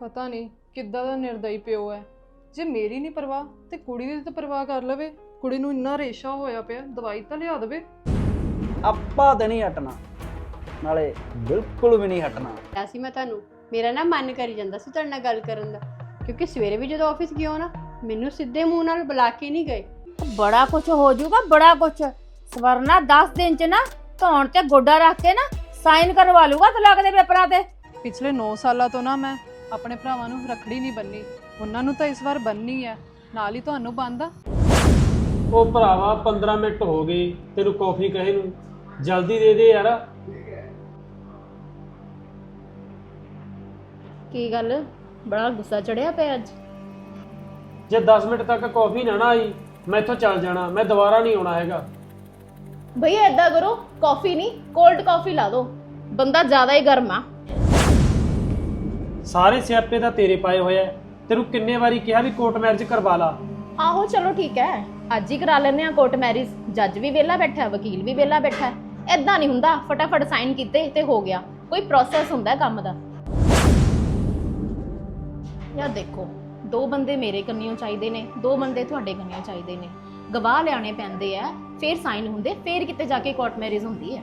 ਪਤਾ ਨਹੀਂ ਕਿੱਦਾਂ ਦਾ ਨਿਰਦਈ ਪਿਓ ਹੈ। ਜੇ ਮੇਰੀ ਨਹੀਂ ਪਰਵਾਹ ਤੇ ਕੁੜੀ ਦੀ ਤਾਂ ਪਰਵਾਹ ਕਰ ਲਵੇ। ਕੁੜੀ ਨੂੰ ਇੰਨਾ ਰੇਸ਼ਾ ਹੋਇਆ ਪਿਆ ਦਵਾਈ ਤਾਂ ਲਿਆ ਦੇਵੇ। ਆਪਾਂ ਤੇ ਨਹੀਂ ਹਟਣਾ। ਨਾਲੇ ਬਿਲਕੁਲ ਵੀ ਨਹੀਂ ਹਟਣਾ। ਕਿਹਾ ਸੀ ਮੈਂ ਤੁਹਾਨੂੰ। ਮੇਰਾ ਨਾ ਮਨ ਕਰੀ ਜਾਂਦਾ ਸੀ ਤੁਹਾਡੇ ਨਾਲ ਗੱਲ ਕਰਨ ਦਾ। ਕਿਉਂਕਿ ਸਵੇਰੇ ਵੀ ਜਦੋਂ ਆਫਿਸ ਗਿਆ ਨਾ ਮੈਨੂੰ ਸਿੱਧੇ ਮੂੰਹ ਨਾਲ ਬੁਲਾ ਕੇ ਨਹੀਂ ਗਏ। ਬੜਾ ਕੁਝ ਹੋ ਜਾਊਗਾ ਬੜਾ ਕੁਝ ਸਵਰਨਾ 10 ਦਿਨ ਚ ਨਾ ਧੌਣ ਤੇ ਗੋਡਾ ਰੱਖ ਕੇ ਨਾ ਸਾਈਨ ਕਰਵਾ ਲੂਗਾ ਤਲਾਕ ਦੇ ਪੇਪਰਾਂ ਤੇ। ਪਿਛਲੇ 9 ਸਾਲਾਂ ਤੋਂ ਨਾ ਮੈਂ ਆਪਣੇ ਭਰਾਵਾਂ ਨੂੰ ਰੱਖੜੀ ਨਹੀਂ ਬੰਨੀ। ਉਹਨਾਂ ਨੂੰ ਤਾਂ ਇਸ ਵਾਰ ਬੰਨੀ ਹੈ ਨਾਲ ਹੀ ਤੁਹਾਨੂੰ ਬੰਦਾ ਉਹ ਭਰਾਵਾ 15 ਮਿੰਟ ਹੋ ਗਏ। ਤੈਨੂੰ ਕੌਫੀ ਕਹੇ ਨੂੰ। ਜਲਦੀ ਦੇ ਦੇ ਯਾਰ। ਕੀ ਗੱਲ? ਬੜਾ ਗੁੱਸਾ ਚੜਿਆ ਪਿਆ ਅੱਜ। ਜੇ 10 ਮਿੰਟ ਤੱਕ ਕੌਫੀ ਨਾ ਨਾ ਆਈ ਮੈਂ ਇੱਥੋਂ ਚੱਲ ਜਾਣਾ। ਮੈਂ ਦੁਬਾਰਾ ਨਹੀਂ ਆਉਣਾ ਹੈਗਾ। ਭਈਆ ਏਦਾਂ ਕਰੋ ਕਾਫੀ ਨਹੀਂ ਕੋਲਡ ਕਾਫੀ ਲਾ ਦਿਓ। ਬੰਦਾ ਜ਼ਿਆਦਾ ਹੀ ਗਰਮ ਆ। ਸਾਰੇ ਸਿਆਪੇ ਤਾਂ ਤੇਰੇ ਪਾਏ ਐ। ਤੈਨੂੰ ਕਿੰਨੇ ਵਾਰੀ ਕਿਹਾ ਵੀ ਕੋਰਟ ਮੈਰਿਜ ਕਰਵਾ ਲਾ। ਆਹੋ ਚਲੋ ਠੀਕ ਹੈ ਅੱਜ ਹੀ ਕਰਾ ਲੈਨੇ ਆ ਕੋਰਟ ਮੈਰਿਜ। ਜੱਜ ਵੀ ਵਿਹਲਾ ਬੈਠਾ ਹੈ ਵਕੀਲ ਵੀ ਵਿਹਲਾ ਬੈਠਾ। ਹੈ ਨਹੀਂ ਹੁੰਦਾ। ਫਟਾਫਟ ਸਾਈਨ ਕੀਤੇ ਤੇ ਹੋ ਗਿਆ। ਕੋਈ ਪ੍ਰੋਸੈਸ ਹੁੰਦਾ ਹੈ ਕੰਮ ਦਾ। ਯਾਰ ਦੇਖੋ ਦੋ ਬੰਦੇ ਮੇਰੇ ਕੰਨਿਓ ਚਾਹੀਦੇ ਨੇ ਦੋ ਬੰਦੇ ਤੁਹਾਡੇ ਕੰਨਿਓ ਚਾਹੀਦੇ ਨੇ। ਗਵਾਹ ਲਿਆਣੇ ਪੈਂਦੇ ਆ ਫੇਰ ਸਾਈਨ ਹੁੰਦੇ ਫੇਰ ਕਿਤੇ ਜਾ ਕੇ ਕੋਰਟ ਮੈਰਿਜ ਹੁੰਦੀ ਹੈ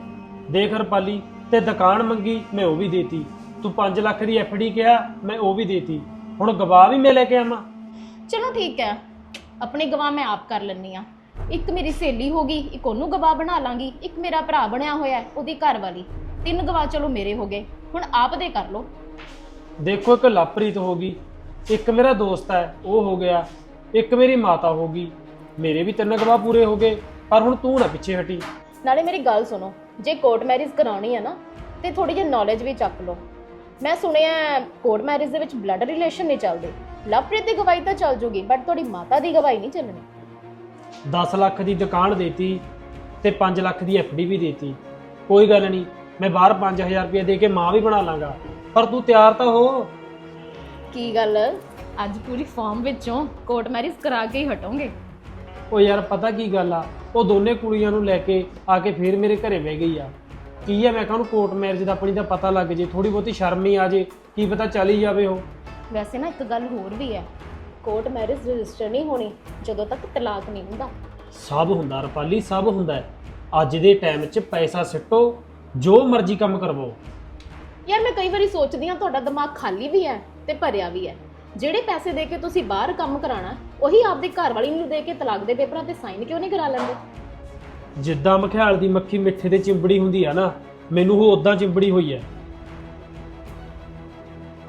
ਦੇਖ ਰਪਾਲੀ ਤੇ ਦੁਕਾਨ ਮੰਗੀ ਮੈਂ ਉਹ ਵੀ ਦੇਤੀ। ਤੂੰ 5 ਲੱਖ ਦੀ ਐਫਡੀ ਕਿਹਾ ਮੈਂ ਉਹ ਵੀ ਦੇਤੀ। ਹੁਣ ਗਵਾਹ ਵੀ ਮੈਂ ਲੈ ਕੇ ਆਵਾਂ। ਚਲੋ ਠੀਕ ਹੈ। ਆਪਣੇ ਗਵਾਹ ਮੈਂ ਆਪ ਕਰ ਲੈਣੀ ਆ ਇੱਕ ਮੇਰੀ ਸਹੇਲੀ ਹੋ ਗਈ ਇੱਕ ਉਹਨੂੰ ਗਵਾਹ ਬਣਾ ਲਾਂਗੀ ਇੱਕ ਮੇਰਾ ਭਰਾ ਬਣਿਆ ਹੋਇਆ ਹੈ, ਉਹਦੀ ਘਰ ਵਾਲੀ। ਤਿੰਨ ਗਵਾਹ ਚਲੋ ਮੇਰੇ ਹੋ ਗਏ। ਹੁਣ ਆਪ ਦੇ ਕਰ ਲਓ। ਦੇਖੋ ਇੱਕ ਲਾਪਰੀਤ ਹੋ ਗਈ ਇੱਕ ਮੇਰਾ ਦੋਸਤ ਹੈ ਉਹ ਹੋ ਗਿਆ ਇੱਕ ਮੇਰੀ ਮਾਤਾ ਹੋ ਗਈ। ਮੇਰੇ ਵੀ ਤਿੰਨ ਗਵਾਹ ਪੂਰੇ ਹੋ ਗਏ ਪਰ ਹੁਣ ਤੂੰ ਨਾ ਪਿੱਛੇ ਹਟੀ। ਨਾਲੇ ਮੇਰੀ ਗੱਲ ਸੁਣੋ ਜੇ ਕੋਰਟ ਮੈਰਿਜ ਕਰਾਉਣੀ ਹੈ ਨਾ ਤੇ ਥੋੜੀ ਜਿਹੀ ਨੌਲੇਜ ਵੀ ਚੱਕ ਲਓ। ਮੈਂ ਸੁਣਿਆ ਕੋਰਟ ਮੈਰਿਜ ਦੇ ਵਿੱਚ ਬਲੱਡ ਰਿਲੇਸ਼ਨ ਨਹੀਂ ਚੱਲਦੇ। ਲਵਪ੍ਰੀਤ ਦੀ ਗਵਾਹੀ ਤਾਂ ਚੱਲ ਜੂਗੀ ਬਟ ਤੁਹਾਡੀ ਮਾਤਾ ਦੀ ਗਵਾਹੀ ਨਹੀਂ ਚੱਲਣੀ। 10 ਲੱਖ ਦੀ ਦੁਕਾਨ ਦੇਤੀ ਤੇ 5 ਲੱਖ ਦੀ ਐਫਡੀ ਵੀ ਦੇਤੀ। ਕੋਈ ਗੱਲ ਨਹੀਂ ਮੈਂ ਬਾਹਰ 5000 ਰੁਪਏ ਦੇ ਕੇ ਮਾਂ ਵੀ ਬਣਾ ਲਾਂਗਾ ਪਰ ਤੂੰ ਤਿਆਰ ਤਾਂ ਹੋ। ਕੀ ਗੱਲ? ਅੱਜ ਪੂਰੀ ਫਾਰਮ ਵਿੱਚੋਂ ਕੋਰਟ ਮੈਰਿਜ ਕਰਾ ਕੇ ਹੀ ਹਟੋਗੇ। ਉਹ ਯਾਰ ਪਤਾ ਕੀ ਗੱਲ ਆ ਉਹ ਦੋਨੇ ਕੁੜੀਆਂ ਨੂੰ ਲੈ ਕੇ ਆ ਕੇ ਫੇਰ ਮੇਰੇ ਘਰੇ ਬਹਿ ਗਈ ਆ। ਕੀ ਆ? ਮੈਂ ਕਹਾਂ ਨੂੰ ਕੋਰਟ ਮੈਰਿਜ ਦਾ ਆਪਣੀ ਦਾ ਪਤਾ ਲੱਗ ਜੇ ਥੋੜੀ ਬਹੁਤੀ ਸ਼ਰਮ ਹੀ ਆ ਜੇ। ਕੀ ਪਤਾ ਚੱਲ ਹੀ ਜਾਵੇ ਉਹ। ਵੈਸੇ ਨਾ ਇੱਕ ਗੱਲ ਹੋਰ ਵੀ ਹੈ। ਕੋਰਟ ਮੈਰਿਜ ਰਜਿਸਟਰ ਨਹੀਂ ਹੋਣੀ ਜਦੋਂ ਤੱਕ ਤਲਾਕ ਨਹੀਂ ਹੁੰਦਾ। ਸਭ ਹੁੰਦਾ ਰਪਾਲੀ ਸਭ ਹੁੰਦਾ ਹੈ। ਅੱਜ ਦੇ ਟਾਈਮ 'ਚ ਪੈਸਾ ਸਿੱਟੋ ਜੋ ਮਰਜ਼ੀ ਕੰਮ ਕਰਵਾਓ। ਯਾਰ ਮੈਂ ਕਈ ਵਾਰੀ ਸੋਚਦੀ ਹਾਂ ਤੁਹਾਡਾ ਦਿਮਾਗ ਖਾਲੀ ਵੀ ਹੈ ਤੇ ਭਰਿਆ ਵੀ ਹੈ। ਜਿਹੜੇ ਪੈਸੇ ਦੇ ਕੇ ਤੁਸੀਂ ਬਾਹਰ ਕੰਮ ਕਰਾਣਾ ਉਹੀ ਆਪਦੇ ਘਰ ਵਾਲੀ ਨੂੰ ਦੇ ਕੇ ਤਲਾਕ ਦੇ ਪੇਪਰਾਂ ਤੇ ਸਾਈਨ ਕਿਉਂ ਨਹੀਂ ਕਰਾ ਲੈਂਦੇ? ਜਿੱਦਾਂ ਮਖਿਆਲ ਦੀ ਮੱਖੀ ਮਿੱਠੇ ਤੇ ਚਿੰਬੜੀ ਹੁੰਦੀ ਆ ਨਾ ਮੈਨੂੰ ਉਹ ਉਦਾਂ ਚਿੰਬੜੀ ਹੋਈ ਹੈ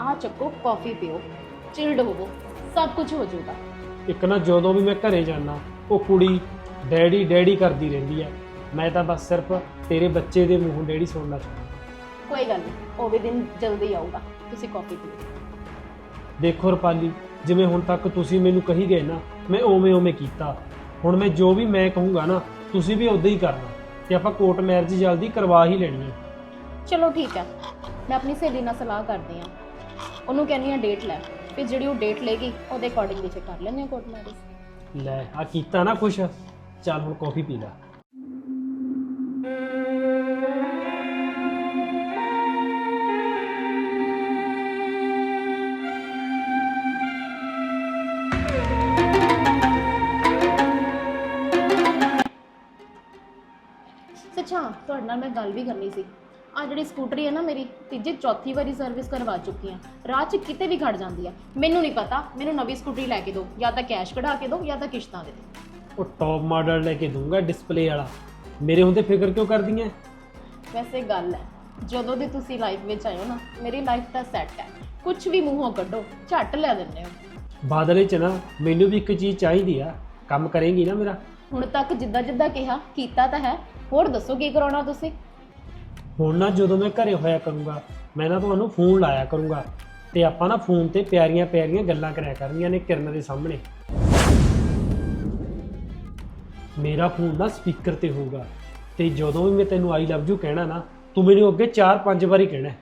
ਆਹ ਚੱਕੋ ਕਾਫੀ ਪੀਓ ਚਿਲਡ ਹੋਵੋ ਸਭ ਕੁਝ ਹੋ ਜਾਊਗਾ। ਇੱਕ ਨਾ ਜਦੋਂ ਵੀ ਮੈਂ ਘਰੇ ਜਾਣਾ ਉਹ ਕੁੜੀ ਡੈਡੀ ਡੈਡੀ ਕਰਦੀ ਰਹਿੰਦੀ ਹੈ ਮੈਂ ਤਾਂ ਬਸ ਸਿਰਫ ਤੇਰੇ ਬੱਚੇ ਦੇ ਮੂੰਹੋਂ ਡੈਡੀ ਸੁਣਨਾ ਚਾਹੁੰਦਾ। ਕੋਈ ਗੱਲ ਨਹੀਂ ਉਹ ਵੀ ਦਿਨ ਜਲਦੀ ਆਊਗਾ ਤੁਸੀਂ ਕਾਫੀ ਪੀਓ। ਦੇਖੋ ਰਪਾਲੀ ਜਿਵੇਂ ਹੁਣ ਤੱਕ ਤੁਸੀਂ ਮੈਨੂੰ ਕਹੀ ਗਏ ਨਾ ਮੈਂ ਓਵੇਂ ਓਵੇਂ ਕੀਤਾ। ਹੁਣ ਮੈਂ ਜੋ ਵੀ ਮੈਂ ਕਹੂੰਗਾ ਨਾ ਤੁਸੀਂ ਵੀ ਉਦਾਂ ਹੀ ਕਰਨਾ ਤੇ ਆਪਾਂ ਕੋਰਟ ਮੈਰਿਜ ਜਲਦੀ ਕਰਵਾ ਹੀ ਲੈਣੀ ਹੈ। ਚਲੋ ਠੀਕ ਹੈ ਮੈਂ ਆਪਣੀ ਸਹੇਲੀ ਨਾਲ ਸਲਾਹ ਕਰਦੀ ਹਾਂ। ਉਹਨੂੰ ਕਹਿੰਦੀ ਆ ਡੇਟ ਲੈ ਫਿਰ ਜਿਹੜੀ ਉਹ ਡੇਟ ਲੇਗੀ ਉਹਦੇ ਅਕੋਰਡਿੰਗਲੀ ਚੈੱਕ ਕਰ ਲੈਂਦੇ ਹਾਂ ਕੋਰਟ ਮੈਰਿਜ। ਲੈ ਆ ਕੀਤਾ ਨਾ ਕੁਛ ਚੱਲ ਹੁਣ ਕਾਫੀ ਪੀ ਲੈ। ਤੁਹਾਡੇ ਨਾਲ ਮੈਂ ਗੱਲ ਵੀ ਕਰਨੀ ਸੀ। ਆ ਜਿਹੜੀ ਸਕੂਟਰੀ ਹੈ ਨਾ ਮੇਰੀ ਤੀਜੀ ਚੌਥੀ ਵਾਰੀ ਸਰਵਿਸ ਕਰਵਾ ਚੁੱਕੀ ਆ ਰਾਹ 'ਚ ਕਿਤੇ ਵੀ ਖੜ ਜਾਂਦੀ ਆ ਮੈਨੂੰ ਨਹੀਂ ਪਤਾ ਮੈਨੂੰ ਨਵੀਂ ਸਕੂਟਰੀ ਲੈ ਕੇ ਦਿਓ। ਜਾਂ ਤਾਂ ਕੈਸ਼ ਕਢਾ ਕੇ ਦਿਓ ਜਾਂ ਤਾਂ ਕਿਸ਼ਤਾਂ ਦੇ ਦਿਓ। ਉਹ ਟੌਪ ਮਾਡਲ ਲੈ ਕੇ ਦੂੰਗਾ ਡਿਸਪਲੇ ਵਾਲਾ। ਮੇਰੇ ਹੁੰਦੇ ਫਿਕਰ ਕਿਉਂ ਕਰਦੀਆਂ? ਵੈਸੇ ਗੱਲ ਹੈ ਜਦੋਂ ਦੀ ਤੁਸੀਂ ਲਾਈਫ ਵਿੱਚ ਆਏ ਹੋ ਨਾ ਮੇਰੀ ਲਾਈਫ ਤਾਂ ਸੈੱਟ ਹੈ। ਕੁਝ ਵੀ ਮੂੰਹੋਂ ਕੱਢੋ ਝੱਟ ਲੈ ਦਿੰਦੇ ਹੋ। ਬਾਦਲੇ ਚ ਨਾ ਮੈਨੂੰ ਵੀ ਇੱਕ ਚੀਜ਼ ਚਾਹੀਦੀ ਆ। ਕੰਮ ਕਰੇਂਗੀ ਨਾ ਮੇਰਾ। ਹੁਣ ਤੱਕ ਜਿੱਦਾਂ ਜਿੱਦਾਂ ਕਿਹਾ ਕੀਤਾ ਤਾਂ ਹੈ। ਹੋਰ ਦੱਸੋ ਕੀ ਕਰਾਉਣਾ ਤੁਸੀਂ? ਹੁਣ ਨਾ ਜਦੋਂ ਮੈਂ ਘਰੇ ਹੋਇਆ ਕਰੂੰਗਾ ਮੈਂ ਨਾ ਤੁਹਾਨੂੰ ਫੋਨ ਲਾਇਆ ਕਰੂੰਗਾ ਤੇ ਆਪਾਂ ਨਾ ਫੋਨ ਤੇ ਪਿਆਰੀਆਂ ਪਿਆਰੀਆਂ ਗੱਲਾਂ ਕਰਿਆ ਕਰਨੀਆਂ ਨੇ ਕਿਰਨ ਦੇ ਸਾਹਮਣੇ। ਮੇਰਾ ਫੋਨ ਨਾ ਸਪੀਕਰ ਤੇ ਹੋਊਗਾ ਤੇ ਜਦੋਂ ਵੀ ਮੈਂ ਤੈਨੂੰ ਆਈ ਲਵ ਯੂ ਕਹਿਣਾ ਨਾ ਤੂੰ ਮੈਨੂੰ ਅੱਗੇ 4-5 ਵਾਰੀ ਕਹਿਣਾ ਹੈ।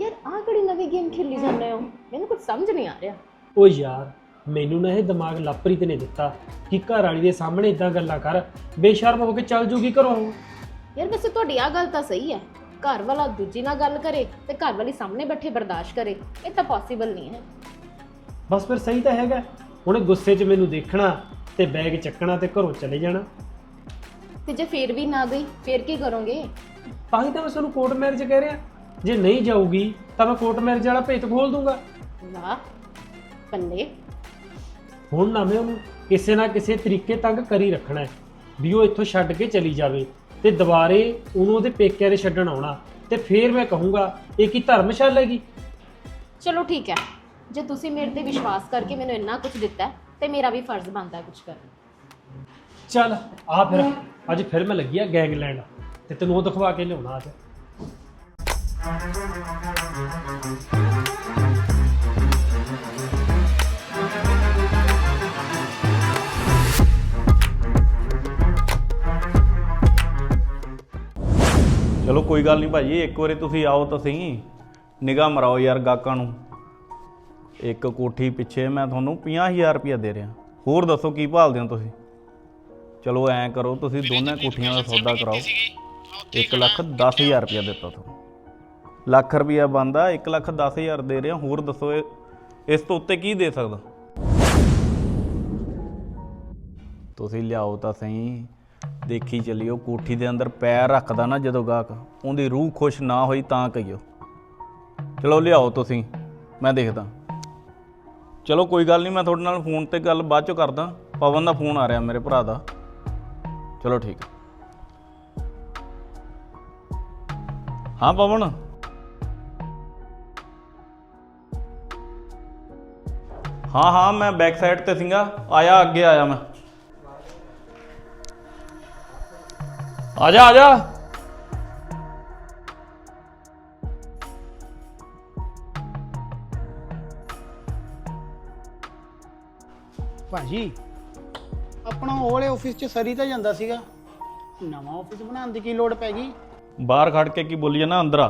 ਯਾਰ ਆਹ ਕਿਹੜੀ ਨਵੀਂ ਗੇਮ ਖੇਲੀ ਜਾਂਦੇ ਹੋ? ਮੈਨੂੰ ਕੁਝ ਸਮਝ ਨਹੀਂ ਆ ਰਿਹਾ। ਓ ਯਾਰ ਮੈਨੂੰ ਨਾ ਇਹ ਦਿਮਾਗ ਲਾਪਰੀਤ ਨੇ ਦਿੱਤਾ ਕਿ ਘਰ ਵਾਲੀ ਦੇ ਸਾਹਮਣੇ ਇਦਾਂ ਗੱਲਾਂ ਕਰ ਬੇਸ਼ਰਮ ਹੋ ਕੇ ਚੱਲ ਜੂਗੀ ਘਰੋਂ। ਯਾਰ ਵੈਸੇ ਤੁਹਾਡੀ ਆ ਗੱਲ ਤਾਂ ਸਹੀ ਹੈ। ਘਰ ਵਾਲਾ ਦੂਜੀ ਨਾਲ ਗੱਲ ਕਰੇ ਤੇ ਘਰ ਵਾਲੀ ਸਾਹਮਣੇ ਬੈਠੇ ਬਰਦਾਸ਼ਤ ਕਰੇ ਇਹ ਤਾਂ ਪੋਸੀਬਲ ਨਹੀਂ ਹੈ। ਬਸ ਫਿਰ ਸਹੀ ਤਾਂ ਹੈਗਾ। ਉਹਨੇ ਗੁੱਸੇ 'ਚ ਮੈਨੂੰ ਦੇਖਣਾ ਤੇ ਬੈਗ ਚੱਕਣਾ ਤੇ ਘਰੋਂ ਚਲੇ ਜਾਣਾ। ਤੇ ਜੇ ਫੇਰ ਵੀ ਨਾ ਗਈ ਫੇਰ ਕੀ ਕਰੋਗੇ? ਤਾਂ ਹੀ ਤਾਂ ਮੈਂ ਤੁਹਾਨੂੰ ਕੋਰਟ ਮੈਰਿਜ ਕਹਿ ਰਿਹਾ। ਜੇ ਨਹੀਂ ਜਾਊਗੀ ਤਾਂ ਮੈਂ ਕੋਰਟ ਮੈਰਿਜ ਵਾਲਾ ਭੇਤ ਖੋਲ ਦੂੰਗਾ। ਵਾਹ ਪੱਲੇ ਹੁਣ ਨਾ ਮੈਂ ਉਹਨੂੰ ਕਿਸੇ ਨਾ ਕਿਸੇ ਤਰੀਕੇ ਤੱਕ ਕਰੀ ਰੱਖਣਾ ਹੈ ਵੀ ਉਹ ਇੱਥੋਂ ਛੱਡ ਕੇ ਚਲੀ ਜਾਵੇ ਤੇ ਦੁਬਾਰੇ ਉਹਨੂੰ ਉਹਦੇ ਪੇਕਿਆਂ ਦੇ ਛੱਡਣ ਆਉਣਾ ਤੇ ਫੇਰ ਮੈਂ ਕਹੂੰਗਾ ਇਹ ਕੀ ਧਰਮਸ਼ਾਲਾ ਹੈਗੀ? ਚਲੋ ਠੀਕ ਹੈ। ਜੇ ਤੁਸੀਂ ਮੇਰੇ ਤੇ ਵਿਸ਼ਵਾਸ ਕਰਕੇ ਮੈਨੂੰ ਇੰਨਾ ਕੁਝ ਦਿੱਤਾ ਹੈ, ਤੇ ਮੇਰਾ ਵੀ ਫਰਜ਼ ਬਣਦਾ ਕੁਝ ਕਰਨਾ ਚੱਲ ਆ ਫਿਰ। ਅੱਜ ਫਿਰ ਮੈਂ ਲੱਗੀ ਆ ਗੈਂਗਲੈਂਡ ਤੇ ਤੈਨੂੰ ਉਹ ਦਿਖਵਾ ਕੇ ਲਿਆਉਣਾ ਅੱਜ। ਚਲੋ ਕੋਈ ਗੱਲ ਨਹੀਂ ਭਾਜੀ ਇੱਕ ਵਾਰੀ ਤੁਸੀਂ ਆਓ ਤਾਂ ਸਹੀ। ਨਿਗਾਹ ਮਰਾਓ ਯਾਰ ਗਾਕਾਂ ਨੂੰ। ਇੱਕ ਕੋਠੀ ਪਿੱਛੇ ਮੈਂ ਤੁਹਾਨੂੰ 50000 ਰੁਪਇਆ ਦੇ ਰਿਹਾ। ਹੋਰ ਦੱਸੋ ਕੀ ਭਾਲਦੇ ਹੋ ਤੁਸੀਂ? ਚਲੋ ਐਂ ਕਰੋ ਤੁਸੀਂ ਦੋਨਾਂ ਕੋਠੀਆਂ ਦਾ ਸੌਦਾ ਕਰਾਓ। 1 ਲੱਖ 10000 ਰੁਪਇਆ ਦਿੱਤਾ ਤੁਹਾਨੂੰ। ਲੱਖ ਰੁਪਇਆ ਬੰਦਾ 1 ਲੱਖ 10000 ਦੇ ਰਿਹਾ। ਹੋਰ ਦੱਸੋ ਇਸ ਤੋਂ ਉੱਤੇ ਕੀ ਦੇ ਸਕਦਾ? ਤੁਸੀਂ ਲਿਆਓ ਤਾਂ ਸਹੀ। ਦੇਖੀ ਚੱਲਿਓ, ਕੋਠੀ ਦੇ ਅੰਦਰ ਪੈਰ ਰੱਖਦਾ ਨਾ ਜਦੋਂ ਗਾਹਕ, ਉਹਦੀ ਰੂਹ ਖੁਸ਼ ਨਾ ਹੋਈ ਤਾਂ ਕਹੀਓ। ਚਲੋ ਲਿਆਓ ਤੁਸੀਂ, ਮੈਂ ਦੇਖਦਾ। ਚਲੋ ਕੋਈ ਗੱਲ ਨਹੀਂ, ਮੈਂ ਤੁਹਾਡੇ ਨਾਲ ਫੋਨ ਤੇ ਗੱਲ ਬਾਅਦ ਚੋਂ ਕਰਦਾ, ਪਵਨ ਦਾ ਫੋਨ ਆ ਰਿਹਾ ਮੇਰੇ ਭਰਾ ਦਾ। ਚਲੋ ਠੀਕ। ਹਾਂ, ਪਵਨ? ਹਾਂ ਹਾਂ, ਮੈਂ ਬੈਕ ਸਾਈਡ ਤੇ ਸੀਗਾ, ਆਇਆ, ਅੱਗੇ ਆਇਆ ਮੈਂ। ਆ ਜਾ ਆ ਜਾ। ਭਾਜੀ ਆਪਣਾ ਵਾਲੇ ਆਫਿਸ 'ਚ ਸਰੀ ਤਾਂ ਜਾਂਦਾ ਸੀਗਾ। ਨਵਾਂ ਆਫਿਸ ਬਣਾਉਣ ਦੀ ਕੀ ਲੋੜ ਪੈ ਗਈ? ਬਾਹਰ ਖੜ ਕੇ ਕੀ ਬੋਲੀਏ ਨਾ ਅੰਦਰ। ਆ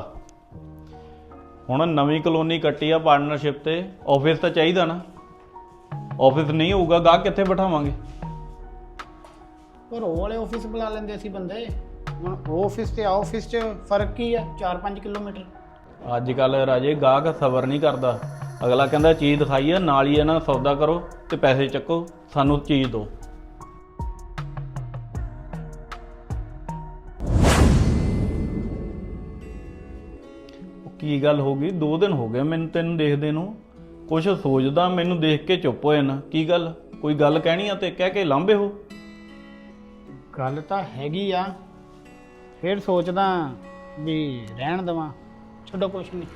ਹੁਣ ਨਵੀਂ ਕਲੋਨੀ ਕੱਟੀ ਆ ਪਾਰਟਨਰਸ਼ਿਪ ਤੇ ਆਫਿਸ ਤਾਂ ਚਾਹੀਦਾ ਨਾ। ਆਫਿਸ ਨਹੀਂ ਹੋਊਗਾ ਗਾਹਕ ਕਿੱਥੇ ਬਿਠਾਵਾਂਗੇ? ਪਰ ਵਾਲੇ ਆਫਿਸ ਬੁਲਾ ਲੈਂਦੇ ਸੀ ਬੰਦੇ। ਹੁਣ ਆਫਿਸ ਤੇ ਆਫਿਸ 'ਚ ਫ਼ਰਕ ਕੀ ਆ? 4-5 ਕਿਲੋਮੀਟਰ। ਅੱਜ ਕੱਲ ਰਾਜੇ ਗਾਹਕ ਸਬਰ ਨਹੀਂ ਕਰਦਾ। ਅਗਲਾ ਕਹਿੰਦਾ, ਚੀਜ਼ ਦਿਖਾਈ ਆ, ਨਾਲ ਹੀ ਇਹਨਾਂ ਸੌਦਾ ਕਰੋ ਤੇ ਪੈਸੇ ਚੱਕੋ, ਸਾਨੂੰ ਚੀਜ਼ ਦਿਓ। ਕੀ ਗੱਲ ਹੋ ਗਈ? 2 ਦਿਨ ਹੋ ਗਏ ਮੈਨੂੰ ਤੈਨੂੰ ਦੇਖਦੇ ਨੂੰ। ਕੁਛ ਸੋਚਦਾ, ਮੈਨੂੰ ਦੇਖ ਕੇ ਚੁੱਪ ਹੋਏ ਨਾ ਕੀ ਗੱਲ? ਕੋਈ ਗੱਲ ਕਹਿਣੀ ਆ ਤੇ ਕਹਿ ਕੇ ਲਾਂਬੇ ਹੋ? ਗੱਲ ਤਾਂ ਹੈਗੀ ਆ। ਫਿਰ ਸੋਚਦਾ ਵੀ ਰਹਿਣ ਦਵਾਂ। ਛੱਡੋ ਕੁਛ ਨਹੀਂ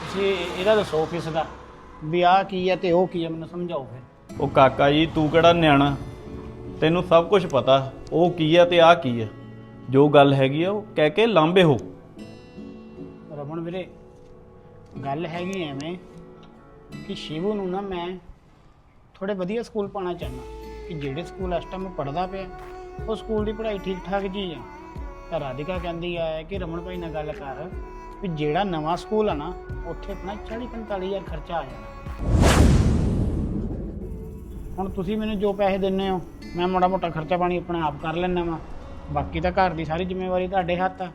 ਤੁਸੀਂ ਇਹਦਾ ਦੱਸੋ ਆਫਿਸ ਦਾ ਵੀ ਆ ਕੀ ਆ ਤੇ ਉਹ ਕੀ ਆ ਮੈਨੂੰ ਸਮਝਾਓ ਫਿਰ। ਉਹ ਕਾਕਾ ਜੀ ਤੂੰ ਕਿਹੜਾ ਨਿਆਣਾ? ਤੈਨੂੰ ਸਭ ਕੁਝ ਪਤਾ ਉਹ ਕੀ ਆ ਤੇ ਆ ਕੀ ਆ। ਜੋ ਗੱਲ ਹੈਗੀ ਆ ਉਹ ਕਹਿ ਕੇ ਲਾਂਬੇ ਹੋ। ਰਮਨ ਵੀਰੇ ਗੱਲ ਹੈਗੀ ਐਵੇਂ ਕਿ ਸ਼ਿਵੂ ਨੂੰ ਨਾ ਮੈਂ ਥੋੜੇ ਵਧੀਆ ਸਕੂਲ ਪਾਣਾ ਚਾਹੁੰਦਾ। ਕਿ ਜਿਹੜੇ ਸਕੂਲ ਇਸ ਟਾਈਮ ਪੜਦਾ ਪਿਆ ਉਹ ਸਕੂਲ ਦੀ ਪੜ੍ਹਾਈ ਠੀਕ ਠਾਕ ਜੀ ਆ। ਤਾਂ ਰਾਧਿਕਾ ਕਹਿੰਦੀ ਆ ਕਿ ਰਮਨ ਭਾਈ ਨਾਲ ਗੱਲ ਕਰ ਵੀ ਜਿਹੜਾ ਨਵਾਂ ਸਕੂਲ ਆ ਨਾ, ਉੱਥੇ ਆਪਣਾ 40 45 ਹਜ਼ਾਰ ਖਰਚਾ ਆ ਜਾਣਾ। ਹੁਣ ਤੁਸੀਂ ਮੈਨੂੰ ਜੋ ਪੈਸੇ ਦਿੰਨੇ ਹੋ, ਮੈਂ ਮਾੜਾ ਮੋਟਾ ਖਰਚਾ ਪਾਣੀ ਆਪਣਾ ਆਪ ਕਰ ਲੈਣਾ ਵਾ। ਬਾਕੀ ਤਾਂ ਘਰ ਦੀ ਸਾਰੀ ਜ਼ਿੰਮੇਵਾਰੀ ਤੁਹਾਡੇ ਹੱਥ ਆ।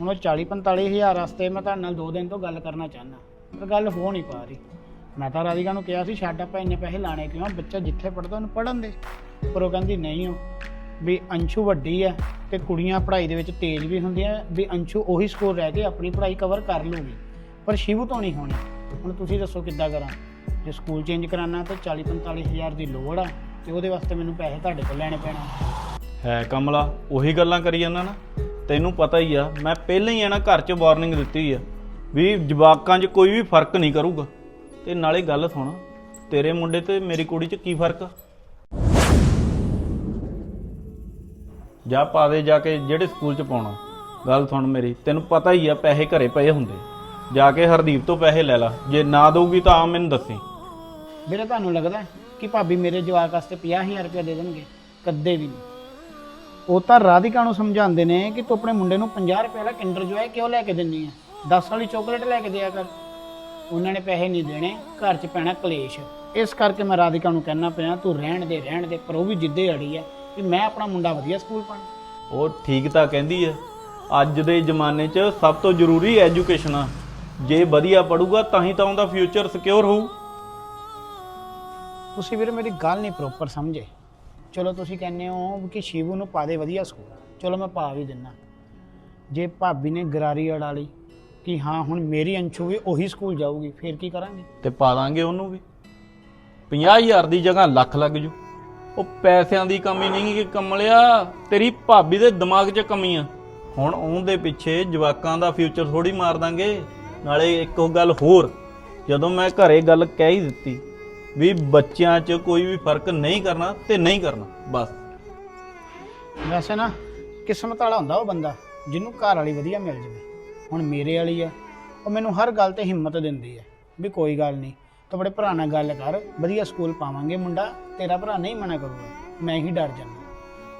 ਹੁਣ ਉਹ 40 45 ਹਜ਼ਾਰ ਵਾਸਤੇ ਮੈਂ ਤੁਹਾਡੇ ਨਾਲ 2 ਦਿਨ ਤੋਂ ਗੱਲ ਕਰਨਾ ਚਾਹੁੰਦਾ। ਪਰ ਗੱਲ ਹੋ ਨਹੀਂ ਪਾ ਰਹੀ। ਮੈਂ ਤਾਂ ਰਾਧਿਕਾ ਨੂੰ ਕਿਹਾ ਸੀ, ਛੱਡ ਆਪਾਂ ਇੰਨੇ ਪੈਸੇ ਲਾਣੇ ਕਿਉਂ? ਬੱਚਾ ਜਿੱਥੇ ਪੜਦਾ ਉਹਨੂੰ ਪੜਨ ਦੇ। ਪਰ ਉਹ ਕਹਿੰਦੀ, ਨਹੀਂ ਉਹ ਵੀ ਅੰਸ਼ੂ ਵੱਡੀ ਆ ਤੇ ਕੁੜੀਆਂ ਪੜ੍ਹਾਈ ਦੇ ਵਿੱਚ ਤੇਜ਼ ਵੀ ਹੁੰਦੀਆਂ, ਵੀ ਅੰਸ਼ੂ ਉਹੀ ਸਕੂਲ ਰਹਿ ਕੇ ਆਪਣੀ ਪੜ੍ਹਾਈ ਕਵਰ ਕਰ ਲੂਗੀ। ਪਰ ਸ਼ਿਵੂ ਤੋਂ ਨਹੀਂ ਹੋਣੀ। ਹੁਣ ਤੁਸੀਂ ਦੱਸੋ ਕਿੱਦਾਂ ਕਰਾਂ? ਜੇ ਸਕੂਲ ਚੇਂਜ ਕਰਾਨਾ ਤਾਂ 40 45 ਹਜ਼ਾਰ ਦੀ ਲੋੜ ਆ ਤੇ ਉਹਦੇ ਵਾਸਤੇ ਮੈਨੂੰ ਪੈਸੇ ਤੁਹਾਡੇ ਕੋਲ ਲੈਣੇ ਪੈਣਾ। ਹੈ ਕਮਲਾ, ਉਹੀ ਗੱਲਾਂ ਕਰੀ ਜਾਂਦਾ ਨਾ। ਤੈਨੂੰ ਪਤਾ ਹੀ ਆ, ਮੈਂ ਪਹਿਲਾਂ ਹੀ ਆ ਨਾ ਘਰ 'ਚ ਵਾਰਨਿੰਗ ਦਿੱਤੀ ਆ ਵੀ ਜਵਾਕਾਂ 'ਚ ਕੋਈ ਵੀ ਫ਼ਰਕ ਨਹੀਂ ਕਰੂਗਾ। ਤੇ ਨਾਲੇ ਗੱਲ ਸੁਣ, ਤੇਰੇ ਮੁੰਡੇ ਤੇ ਮੇਰੀ ਕੁੜੀ 'ਚ ਕੀ ਫ਼ਰਕ ਆ? ਜਾ ਪਾਵੇ ਜਾ ਕੇ ਜਿਹੜੇ ਸਕੂਲ 'ਚ ਪਾਉਣਾ। ਗੱਲ ਸੁਣ ਮੇਰੀ, ਤੈਨੂੰ ਪਤਾ ਹੀ ਆ ਪੈਸੇ ਘਰੇ ਪਏ ਹੁੰਦੇ। ਜਾ ਕੇ ਹਰਦੀਪ ਤੋਂ ਪੈਸੇ ਲੈ ਲੈ। ਜੇ ਨਾ ਦਊਗੀ ਤਾਂ ਆ ਮੈਨੂੰ ਦੱਸੀ। ਵੀਰੇ ਤੁਹਾਨੂੰ ਲੱਗਦਾ ਕਿ ਭਾਬੀ ਮੇਰੇ ਜਵਾਕ ਵਾਸਤੇ 50000 ਰੁਪਏ ਦੇ ਦੇਣਗੇ, ਕਦੇ ਵੀ ਨਹੀਂ। ਉਹ ਤਾਂ ਰਾਧਿਕਾ ਨੂੰ ਸਮਝਾਉਂਦੇ ਨੇ ਕਿ ਤੂੰ ਆਪਣੇ ਮੁੰਡੇ ਨੂੰ 50 ਰੁਪਏ ਵਾਲਾ ਕਿੰਡਰ ਜੋਏ ਕਿਉਂ ਲੈ ਕੇ ਦਿੰਨੀ ਆ? 10 ਵਾਲੀ ਚਾਕਲੇਟ ਲੈ ਕੇ ਦਿਆ ਕਰ। ਉਹਨਾਂ ਨੇ ਪੈਸੇ ਨਹੀਂ ਦੇਣੇ, ਘਰ 'ਚ ਪੈਣਾ ਕਲੇਸ਼। ਇਸ ਕਰਕੇ ਮੈਂ ਰਾਧਿਕਾ ਨੂੰ ਕਹਿਣਾ ਪਿਆ, ਤੂੰ ਰਹਿਣ ਦੇ ਰਹਿਣ ਦੇ, ਪਰ ਉਹ ਵੀ ਜਿੱਦੇ ਅੜੀ ਹੈ ਕਿ ਮੈਂ ਆਪਣਾ ਮੁੰਡਾ ਵਧੀਆ ਸਕੂਲ ਪਾਣਾ ਉਹ ਠੀਕ ਤਾਂ ਕਹਿੰਦੀ ਆ। ਅੱਜ ਦੇ ਜ਼ਮਾਨੇ 'ਚ ਸਭ ਤੋਂ ਜ਼ਰੂਰੀ ਐਜੂਕੇਸ਼ਨ ਆ। ਜੇ ਵਧੀਆ ਪੜੂਗਾ ਤਾਂ ਹੀ ਤਾਂ ਉਹਦਾ ਫਿਊਚਰ ਸਿਕਿਉਰ ਹੋਊ। ਤੁਸੀਂ ਵੀਰੇ ਮੇਰੀ ਗੱਲ ਨਹੀਂ ਪ੍ਰੋਪਰ ਸਮਝੇ। ਚਲੋ ਤੁਸੀਂ ਕਹਿੰਦੇ ਹੋ ਕਿ ਸ਼ਿਵੂ ਨੂੰ ਪਾ ਦੇ ਵਧੀਆ ਸਕੂਲ। ਚਲੋ ਮੈਂ ਪਾ ਵੀ ਦਿੰਨਾ ਜੇ ਭਾਬੀ ਨੇ ਗਰਾਰੀ ਅੜਾ ਲਈ ਕਿ ਹਾਂ ਹੁਣ ਮੇਰੀ ਅੰਸ਼ੂ ਵੀ ਉਹੀ ਸਕੂਲ ਜਾਊਗੀ ਫਿਰ ਕੀ ਕਰਾਂਗੇ? ਤੇ ਪਾ ਦਾਂਗੇ ਉਹਨੂੰ ਵੀ। 50000 ਦੀ ਜਗ੍ਹਾ ਲੱਖ ਲੱਗ ਜੂ। ਉਹ ਪੈਸਿਆਂ ਦੀ ਕਮੀ ਨਹੀਂ ਕਿ ਕਮਲਿਆ, ਤੇਰੀ ਭਾਬੀ ਦੇ ਦਿਮਾਗ 'ਚ ਕਮੀ ਆ। ਹੁਣ ਉਹਦੇ ਪਿੱਛੇ ਜਵਾਕਾਂ ਦਾ ਫਿਊਚਰ ਥੋੜੀ ਮਾਰ ਦਾਂਗੇ, ਨਾਲੇ ਇੱਕ ਉਹ ਗੱਲ ਹੋਰ, ਜਦੋਂ ਮੈਂ ਘਰੇ ਗੱਲ ਕਹਿ ਹੀ ਦਿੱਤੀ ਵੀ ਬੱਚਿਆਂ 'ਚ ਕੋਈ ਵੀ ਫ਼ਰਕ ਨਹੀਂ ਕਰਨਾ ਤੇ ਨਹੀਂ ਕਰਨਾ, ਬਸ। ਵੈਸੇ ਨਾ, ਕਿਸਮਤ ਵਾਲਾ ਹੁੰਦਾ ਉਹ ਬੰਦਾ, ਜਿਹਨੂੰ ਘਰ ਵਾਲੀ ਵਧੀਆ ਮਿਲ ਜਾਵੇ। ਹੁਣ ਮੇਰੇ ਵਾਲੀ ਆ, ਉਹ ਮੈਨੂੰ ਹਰ ਗੱਲ ਤੇ ਹਿੰਮਤ ਦਿੰਦੀ ਹੈ ਵੀ ਕੋਈ ਗੱਲ ਨਹੀਂ। ਤਾਂ ਬੜੇ ਭਰਾ ਨਾਲ ਗੱਲ ਕਰ, ਵਧੀਆ ਸਕੂਲ ਪਾਵਾਂਗੇ ਮੁੰਡਾ, ਤੇਰਾ ਭਰਾ ਨਹੀਂ ਮਨਾ ਕਰੂਗਾ। ਮੈਂ ਹੀ ਡਰ ਜਾਂਦਾ।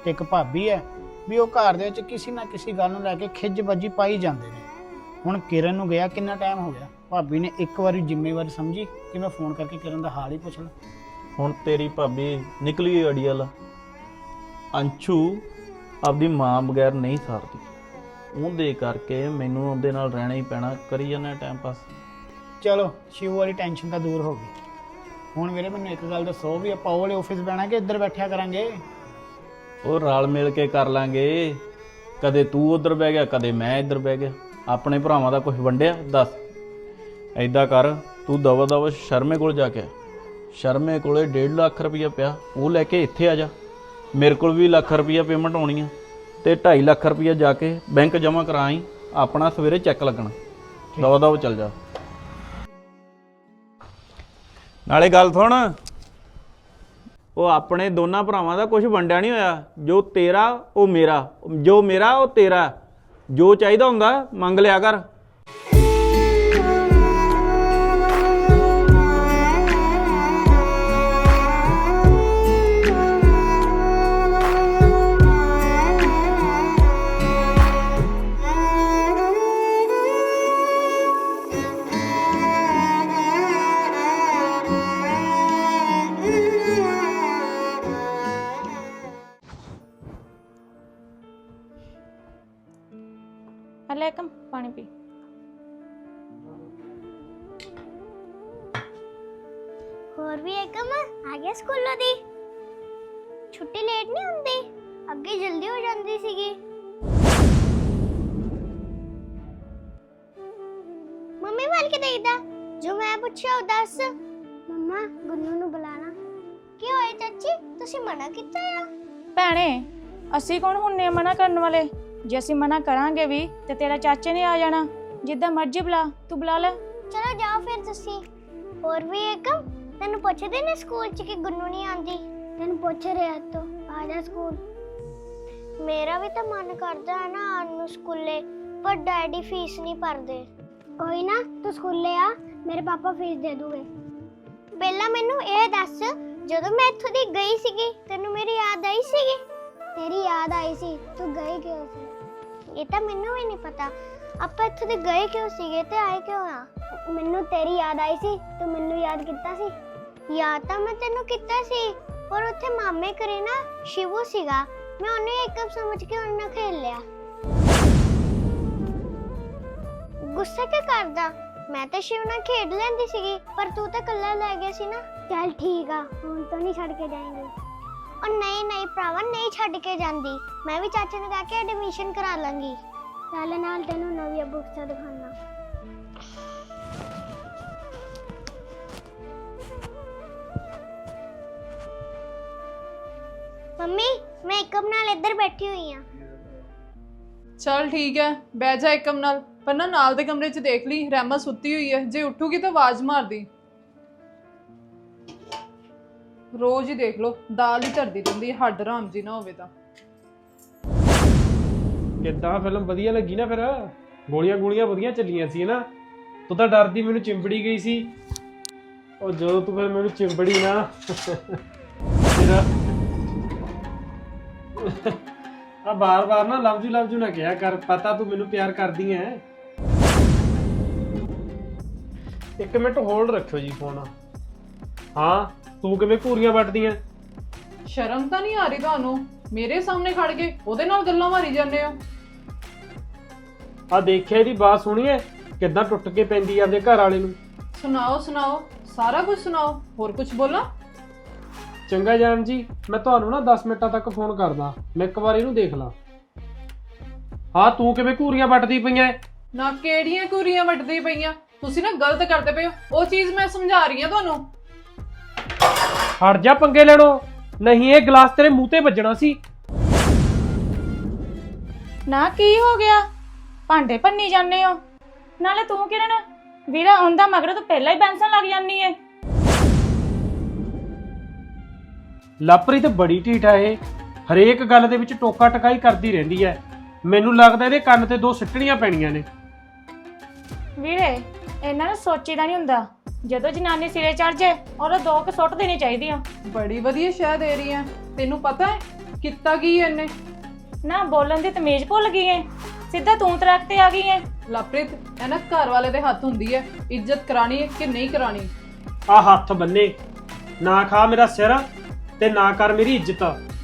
ਤੇ ਇੱਕ ਭਾਬੀ ਹੈ, ਵੀ ਉਹ ਘਰ ਦੇ ਵਿੱਚ ਕਿਸੇ ਨਾ ਕਿਸੇ ਗੱਲ ਨੂੰ ਲੈ ਕੇ ਖਿੱਜ ਵੱਜੀ ਪਾਈ ਜਾਂਦੇ ਨੇ। ਹੁਣ ਕਿਰਨ ਨੂੰ ਗਿਆ, ਕਿੰਨਾ ਟਾਈਮ ਹੋ ਗਿਆ? ਭਾਬੀ ਨੇ ਇੱਕ ਵਾਰੀ ਜ਼ਿੰਮੇਵਾਰੀ ਸਮਝੀ ਕਿ ਮੈਂ ਫੋਨ ਕਰਕੇ ਕਿਰਨ ਦਾ ਹਾਲ ਹੀ ਪੁੱਛ ਲਾਂ। ਹੁਣ ਤੇਰੀ ਭਾਬੀ ਨਿਕਲੀ ਹੋਈ ਅੜੀਅਲ। ਅੰਸ਼ੂ ਆਪਦੀ ਮਾਂ ਬਗੈਰ ਨਹੀਂ ਸਾਰਦੀ। ਉਹਦੇ ਕਰਕੇ ਮੈਨੂੰ ਉਹਦੇ ਨਾਲ ਰਹਿਣਾ ਹੀ ਪੈਣਾ, ਕਰੀ ਜਾਂਦਾ ਟਾਈਮ ਪਾਸ ਚਲੋ ਸ਼ਿਵ ਵਾਲੀ ਟੈਨਸ਼ਨ ਤਾਂ ਦੂਰ ਹੋ ਗਈ। ਹੁਣ ਵੀਰੇ ਮੈਨੂੰ ਇੱਕ ਗੱਲ ਦੱਸੋ ਵੀ ਆਪਾਂ ਉਹ ਵਾਲੇ ਆਫਿਸ ਬਹਿਣਾ ਕਿ ਇੱਧਰ ਬੈਠਿਆ ਕਰਾਂਗੇ? ਉਹ ਰਲ ਮਿਲ ਕੇ ਕਰ ਲਾਂਗੇ। ਕਦੇ ਤੂੰ ਉਧਰ ਬਹਿ ਗਿਆ ਕਦੇ ਮੈਂ ਇੱਧਰ ਬਹਿ ਗਿਆ। ਆਪਣੇ ਭਰਾਵਾਂ ਦਾ ਕੁਝ ਵੰਡਿਆ? ਦੱਸ। ਐਦਾਂ ਕਰ ਤੂੰ ਦਵਾ ਦਵਾ ਸ਼ਰਮੇ ਕੋਲ ਜਾ ਕੇ ਆ। ਸ਼ਰਮੇ ਕੋਲੇ 1.5 ਲੱਖ ਰੁਪਈਆ ਪਿਆ ਉਹ ਲੈ ਕੇ ਇੱਥੇ ਆ ਜਾ। ਮੇਰੇ ਕੋਲ ਵੀ ਲੱਖ ਰੁਪਈਆ ਪੇਮੈਂਟ ਹੋਣੀ ਆ ਤੇ 2.5 ਲੱਖ ਰੁਪਈਆ ਜਾ ਕੇ ਬੈਂਕ ਜਮ੍ਹਾਂ ਕਰਾਈ ਆਪਣਾ ਸਵੇਰੇ ਚੈੱਕ ਲੱਗਣਾ। ਦਵਾ ਦਵਾ ਚੱਲ ਜਾ। ਨਾਲੇ ਗੱਲ ਸੁਣ। ਉਹ ਆਪਣੇ ਦੋਨਾਂ ਭਰਾਵਾਂ ਦਾ ਕੁਝ ਵੰਡਿਆ ਨਹੀਂ ਹੋਇਆ। ਜੋ ਤੇਰਾ, ਉਹ ਮੇਰਾ। ਜੋ ਮੇਰਾ, ਉਹ ਤੇਰਾ। ਜੋ ਚਾਹੀਦਾ ਹੁੰਦਾ, ਮੰਗ ਲਿਆ ਕਰ। ਅਲੈਕਮ ਪਾਣੀ ਪੀ। ਹੋਰ ਵੀ ਏਕਮ ਆ ਗਿਆ ਸਕੂਲੋਂ ਦੀ। ਛੁੱਟੀ ਲੇਟ ਨਹੀਂ ਹੁੰਦੀ ਅੱਗੇ ਜਲਦੀ ਹੋ ਜਾਂਦੀ ਸੀਗੀ। ਮੰਮੀ ਵੱਲ ਕੇ ਦੇਖਦਾ? ਜੋ ਮੈਂ ਪੁੱਛਿਆ ਉਹ ਦੱਸ। ਮੰਮਾ ਗੁੰਨੂ ਨੂੰ ਬੁਲਾਣਾ। ਕੀ ਹੋਇਆ ਚਾਚੀ? ਤੁਸੀਂ ਮਨਾ ਕੀਤਾ ਆ? ਭੈਣੇ ਅਸੀਂ ਕੌਣ ਹੁੰਨੇ ਆ ਮਨਾ ਕਰਨ ਵਾਲੇ? ਜੇ ਅਸੀਂ ਮਨਾ ਕਰਾਂਗੇ ਵੀ, ਤੇ ਤੇਰਾ ਚਾਚੇ ਨੇ ਆ ਜਾਣਾ। ਜਿੱਦਾਂ ਮਰਜ਼ੀ ਬੁਲਾ, ਤੂੰ ਬੁਲਾ ਲੈ। ਚਲੋ ਜਾਓ ਫਿਰ ਤੁਸੀਂ। ਹੋਰ ਵੀ ਏਕਮ? ਤੈਨੂੰ ਪੁੱਛਦੇ ਨੇ ਸਕੂਲ ਚ ਕਿ ਗੁੰਨੂ ਨਹੀਂ ਆਂਦੀ? ਤੈਨੂੰ ਪੁੱਛ ਰਿਹਾ ਤੋ, ਆ ਜਾ ਸਕੂਲ। ਮੇਰਾ ਵੀ ਤਾਂ ਮਨ ਕਰਦਾ ਹੈ ਨਾ ਆਉਣ ਨੂੰ ਸਕੂਲੇ, ਪਰ ਡੈਡੀ ਫੀਸ ਨਹੀਂ ਭਰਦੇ। ਕੋਈ ਨਾ, ਤੂੰ ਸਕੂਲੇ ਆ, ਮੇਰੇ ਪਾਪਾ ਫੀਸ ਦੇ ਦੂਗੇ। ਪਹਿਲਾਂ ਮੈਨੂੰ ਇਹ ਦੱਸ, ਜਦੋਂ ਮੈਂ ਇੱਥੋਂ ਦੀ ਗਈ ਸੀਗੀ, ਤੈਨੂੰ ਮੇਰੀ ਯਾਦ ਆਈ ਸੀਗੀ? ਤੇਰੀ ਯਾਦ ਆਈ ਸੀ, ਤੂੰ ਗਈ ਕਿਉਂ ਸੀ? ਇਹ ਤਾਂ ਮੈਨੂੰ ਵੀ ਨਹੀਂ ਪਤਾ। ਆਪਾਂ ਇੱਥੋਂ ਦੇ ਗਏ ਕਿਉਂ ਸੀਗੇ ਤੇ ਆਏ ਕਿਉਂ ਆ? ਮੈਨੂੰ ਤੇਰੀ ਯਾਦ ਆਈ ਸੀ, ਤੂੰ ਮੈਨੂੰ ਯਾਦ ਕੀਤਾ ਸੀ। ਯਾਦ ਤਾਂ ਮੈਂ ਤੈਨੂੰ ਕੀਤਾ ਸੀ, ਪਰ ਉੱਥੇ ਮਾਮੇ ਕਰੇ ਨਾ ਸ਼ਿਵੂ ਸੀਗਾ। ਮੈਂ ਉਹਨੂੰ ਇੱਕਮ ਸਮਝ ਕੇ ਉਹਨਾਂ ਖੇਲ ਲਿਆ। ਗੁੱਸਾ ਕਿਉਂ ਕਰਦਾ? ਮੈਂ ਤਾਂ ਸ਼ਿਵ ਨਾਲ ਖੇਡ ਲੈਂਦੀ ਸੀਗੀ, ਪਰ ਤੂੰ ਤਾਂ ਇਕੱਲਾ ਲੈ ਗਿਆ ਸੀ ਨਾ। ਚੱਲ ਠੀਕ ਆ, ਹੁਣ ਤੋਂ ਨਹੀਂ ਛੱਡ ਕੇ ਜਾਏਂਗੇ। ਉਹ ਨਹੀਂ ਨਹੀਂ ਭਰਾਵਾ ਨਹੀਂ ਛੱਡ ਕੇ ਜਾਂਦੀ। ਮੈਂ ਵੀ ਚਾਚੇ ਨੂੰ ਕਹਿ ਕੇ ਐਡਮਿਸ਼ਨ ਕਰਾ ਲਾਂਗੀ। ਚੱਲ ਨਾਲ ਤੈਨੂੰ ਨਵੀਆਂ ਬੁੱਕਸ ਦਿਖਾਉਣਾ। ਮੰਮੀ ਮੈਂ ਇੱਕਮ ਨਾਲ ਇੱਧਰ ਬੈਠੀ ਹੋਈ ਆ। ਚਲ ਠੀਕ ਹੈ ਬਹਿ ਜਾ ਇੱਕਮ ਨਾਲ। ਪਰ ਨਾ ਨਾਲ ਦੇ ਕਮਰੇ 'ਚ ਦੇਖ ਲਈ ਰਹਿਮਾ ਸੁੱਤੀ ਹੋਈ ਹੈ। ਜੇ ਉੱਠੂਗੀ ਤਾਂ ਆਵਾਜ਼ ਮਾਰਦੀ। ਰੋਜ਼ ਹੀ ਦੇਖ ਲਓ ਦਾਲ ਹੀ ਧਰਦੀ ਰਹਿੰਦੀ ਹੈ, ਹੱਡ ਰਾਮ ਜੀ ਨਾ ਹੋਵੇ ਤਾਂ। ਕਿੱਦਾਂ ਫਿਲਮ ਵਧੀਆ ਲੱਗੀ ਨਾ ਫਿਰ? ਗੋਲੀਆਂ ਗੋਲੀਆਂ ਵਧੀਆ ਚੱਲੀਆਂ ਸੀ ਨਾ। ਤੂੰ ਤਾਂ ਡਰਦੀ ਮੈਨੂੰ ਚਿੰਬੜੀ ਗਈ ਸੀ। ਉਹ ਜਦੋਂ ਤੂੰ ਫਿਰ ਮੈਨੂੰ ਚਿੰਬੜੀ ਨਾ। ਤੇਰਾ ਆ ਬਾਰ-ਬਾਰ ਨਾ ਲਵਜੂ ਯੂ ਨਾ ਕਿਹਾ ਕਰ। ਪਤਾ ਤੂੰ ਮੈਨੂੰ ਪਿਆਰ ਕਰਦੀ ਐ ਇੱਕ ਮਿੰਟ ਹੋਲਡ ਰੱਖਿਓ ਜੀ ਫੋਨ ਹਾਂ ਤੂੰ ਕਿਵੇਂ ਘੂਰੀਆਂ ਵੱਟਦੀਆਂ? ਸ਼ਰਮ ਤਾਂ ਨਹੀਂ ਆ ਰਹੀ ਤੁਹਾਨੂੰ? ਮੇਰੇ ਸਾਹਮਣੇ ਖੜ ਕੇ ਉਹਦੇ ਨਾਲ ਗੱਲਾਂ ਮਾਰੀ ਜਾਂਦੇ ਹੋ? ਆ ਦੇਖਿਆ ਇਹਦੀ ਬਾਤ ਸੁਣੀਏ ਕਿੱਦਾਂ ਟੁੱਟ ਕੇ ਪੈਂਦੀ ਆ ਆਪਦੇ ਘਰ ਵਾਲੇ ਨੂੰ? ਸੁਣਾਓ ਸੁਣਾਓ ਸਾਰਾ ਕੁਝ ਸੁਣਾਓ ਹੋਰ ਕੁਝ ਬੋਲਾਂ? ਚੰਗਾ ਜਾਨ ਜੀ ਮੈਂ ਤੁਹਾਨੂੰ ਨਾ 10 ਮਿੰਟਾਂ ਤੱਕ ਫੋਨ ਕਰਦਾ ਮੈਂ ਇੱਕ ਵਾਰ ਇਹਨੂੰ ਦੇਖ ਲਾਂ। ਹਾਂ ਤੂੰ ਕਿਵੇਂ ਘੂਰੀਆਂ ਵੱਟਦੀ ਪਈਆਂ? ਨਾ ਕਿਹੜੀਆਂ ਕੁਰੀਆਂ ਵੱਟਦੀ ਪਈਆਂ? ਤੁਸੀਂ ਨਾ ਗਲਤ ਕਰਦੇ ਪਏ ਹੋ। ਉਹ ਚੀਜ਼ ਮੈਂ ਸਮਝਾ ਰਹੀ ਹਾਂ ਤੁਹਾਨੂੰ। ਹਟ ਜਾ ਪੰਗੇ ਲੈਣੋ। ਨਹੀਂ ਇਹ ਗਲਾਸ ਤੇਰੇ ਮੂੰਹ ਤੇ ਵੱਜਣਾ ਸੀ। ਨਾ ਕੀ ਹੋ ਗਿਆ? ਭਾਂਡੇ ਭੰਨੀ ਜਾਂਦੇ ਹੋ। ਨਾਲੇ ਤੂੰ ਕਿਰਨ ਵੀਰਾ ਆਉਂਦਾ ਮਗਰ ਤੋਂ ਪਹਿਲਾਂ ਹੀ ਬੈਂਸਣ ਲੱਗ ਜਾਂਦੀ ਏ। ਲਾਪਰੀ ਤੇ ਬੜੀ ਢੀਠ ਆ ਇਹ। ਹਰੇਕ ਗੱਲ ਦੇ ਵਿੱਚ ਟੋਕਾ ਟਕਾਈ ਕਰਦੀ ਰਹਿੰਦੀ ਐ। ਮੈਨੂੰ ਲੱਗਦਾ ਇਹਦੇ ਕੰਨ ਤੇ ਦੋ ਸਿੱਟਣੀਆਂ ਪੈਣੀਆਂ ਨੇ। ਵੀਰੇ ਇਹਨਾਂ ਨੂੰ ਸੋਚੀਦਾ ਨਹੀਂ ਹੁੰਦਾ। ਜਦੋਂ ਜਨਾਨੀ ਸਿਰੇ ਚੜ ਜੇ ਉਹਦਾ ਦੋ ਕੁ ਸੁੱਟ ਦੇਣੀ ਚਾਹੀਦੀ ਆ ਬੜੀ ਵਧੀਆ ਸ਼ਾਇਦ ਦੇ ਰਹੀ ਹੈ ਤੈਨੂੰ ਪਤਾ ਹੈ ਕੀਤਾ ਕੀ ਹੈ ਇਹਨੇ? ਨਾ ਬੋਲਣ ਦੀ ਤਮੀਜ਼ ਭੁੱਲ ਗਈ ਏ। ਸਿੱਧਾ ਤੂੰ ਤਰਕ ਤੇ ਆ ਗਈ ਏ। ਲਵਪ੍ਰੀਤ ਇਹ ਨਾ ਘਰ ਵਾਲੇ ਦੇ ਹੱਥ ਹੁੰਦੀ ਹੈ। ਇੱਜ਼ਤ ਕਰਾਣੀ ਹੈ ਕਿ ਨਹੀਂ ਕਰਾਣੀ? ਆ ਹੱਥ ਬੰਨੇ। ਨਾ ਖਾ ਮੇਰਾ ਸਿਰ ਤੇ ਨਾ ਕਰ ਮੇਰੀ ਇੱਜ਼ਤ।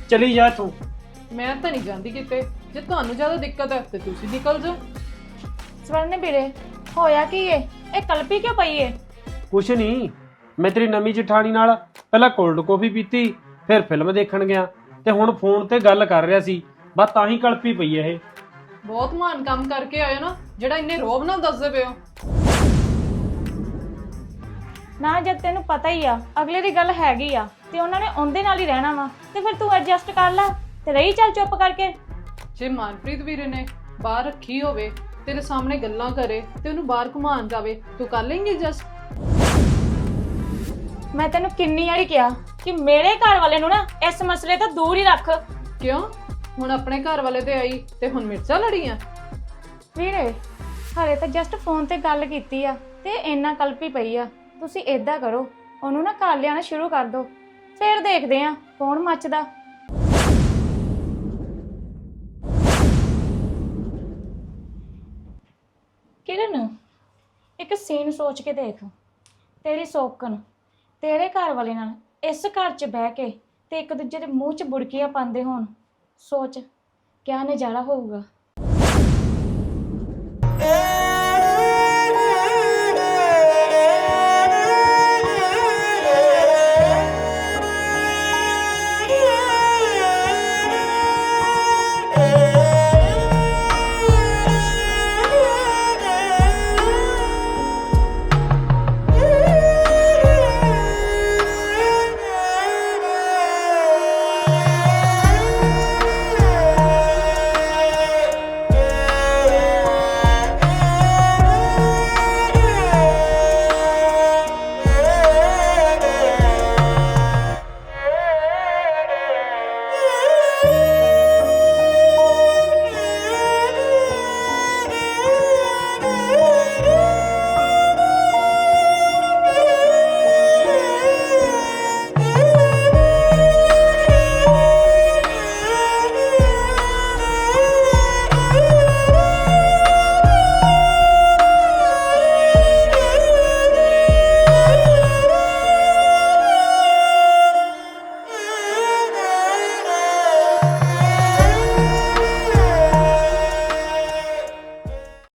ਚਲੀ ਜਾ ਇੱਥੋਂ ਮੈਂ ਤਾਂ ਨਹੀਂ ਜਾਂਦੀ ਕਿਤੇ। ਜੇ ਤੁਹਾਨੂੰ ਜ਼ਿਆਦਾ ਦਿੱਕਤ ਹੈ ਤੇ ਤੁਸੀਂ ਨਿਕਲ ਜਾਓ। ਸਵਰਨ ਵੀਰੇ ਹੋਇਆ ਕੀ ਏ? ਇਹ ਕਲਪੀ ਕਿਉਂ ਪਈ ਏ? ਕੁਛ ਨਹੀਂ। ਮੈਂ ਤੇਰੀ ਨਵੀਂ ਜਠਾਣੀ ਨਾਲ ਪਹਿਲਾਂ ਕੋਲਡ ਕਾਫੀ ਪੀਤੀ ਫਿਰ ਫਿਲਮ ਦੇਖਣ ਗਿਆ ਤੇ ਹੁਣ ਫੋਨ ਤੇ ਗੱਲ ਕਰ ਰਿਹਾ ਸੀ। ਬਸ ਤਾਂ ਹੀ ਕਲਪੀ ਪਈ ਐ ਇਹ। ਬਹੁਤ ਮਾਨ ਕੰਮ ਕਰਕੇ ਆਏ ਹੋ ਨਾ ਜਿਹੜਾ ਇੰਨੇ ਰੋਬ ਨਾਲ ਦੱਸਦੇ ਪਏ ਹੋ। ਨਾ ਜਦ ਤੈਨੂੰ ਪਤਾ ਹੀ ਆ ਅਗਲੇ ਦੀ ਗੱਲ ਹੈਗੀ ਆ ਤੇ ਉਹਨਾਂ ਨੇ ਉਹਦੇ ਨਾਲ ਹੀ ਰਹਿਣਾ ਵਾ ਤੇ ਫਿਰ ਤੂੰ ਐਡਜਸਟ ਕਰ ਲੈ ਤੇ ਰਹੀ ਚੱਲ ਚੁੱਪ ਕਰਕੇ। ਜੇ ਮਨਪ੍ਰੀਤ ਵੀਰੇ ਨੇ ਬਾਹਰ ਰੱਖੀ ਹੋਵੇ ਤੇਰੇ ਸਾਹਮਣੇ ਗੱਲਾਂ ਕਰੇ ਤੇ ਉਹਨੂੰ ਬਾਹਰ ਘੁਮਾਉਣ ਜਾਵੇ ਤੂੰ ਕਰ ਲੇਂਗੀ ਜਸਟ ਮੈਂ ਤੈਨੂੰ ਕਿੰਨੀ ਵਾਰੀ ਕਿਹਾ ਕਿ ਮੇਰੇ ਘਰ ਵਾਲੇ ਨੂੰ ਨਾ ਇਸ ਮਸਲੇ ਤੋਂ ਦੂਰ ਹੀ ਰੱਖ। ਕਿਉਂ? ਹੁਣ ਆਪਣੇ ਘਰ ਵਾਲੇ ਤੇ ਆਈ ਤੇ ਹੁਣ ਮਿਰਚਾਂ ਲੜੀਆਂ ਵੀਰੇ ਹਲੇ ਤਾਂ ਜਸਟ ਫੋਨ ਤੇ ਗੱਲ ਕੀਤੀ ਆ ਤੇ ਇੰਨਾ ਕਲਪੀ ਪਈ ਆ। ਤੁਸੀਂ ਏਦਾਂ ਕਰੋ ਉਹਨੂੰ ਨਾ ਘਰ ਲਿਆਣਾ ਸ਼ੁਰੂ ਕਰ ਦਿਓ। ਫਿਰ ਦੇਖਦੇ ਆ ਕੌਣ ਮੱਚਦਾ। ਕਿਰਨ ਇੱਕ ਸੀਨ ਸੋਚ ਕੇ ਦੇਖ। ਤੇਰੀ ਸੋਕਣ। ਤੇਰੇ ਘਰ ਵਾਲੇ ਨਾਲ ਇਸ ਘਰ 'ਚ ਬਹਿ ਕੇ ਤੇ ਇੱਕ ਦੂਜੇ ਦੇ ਮੂੰਹ 'ਚ ਬੁੜਕੀਆਂ ਪਾਉਂਦੇ ਹੋਣ। ਸੋਚ, ਕਿਆ ਨਜ਼ਾਰਾ ਹੋਊਗਾ? ਏ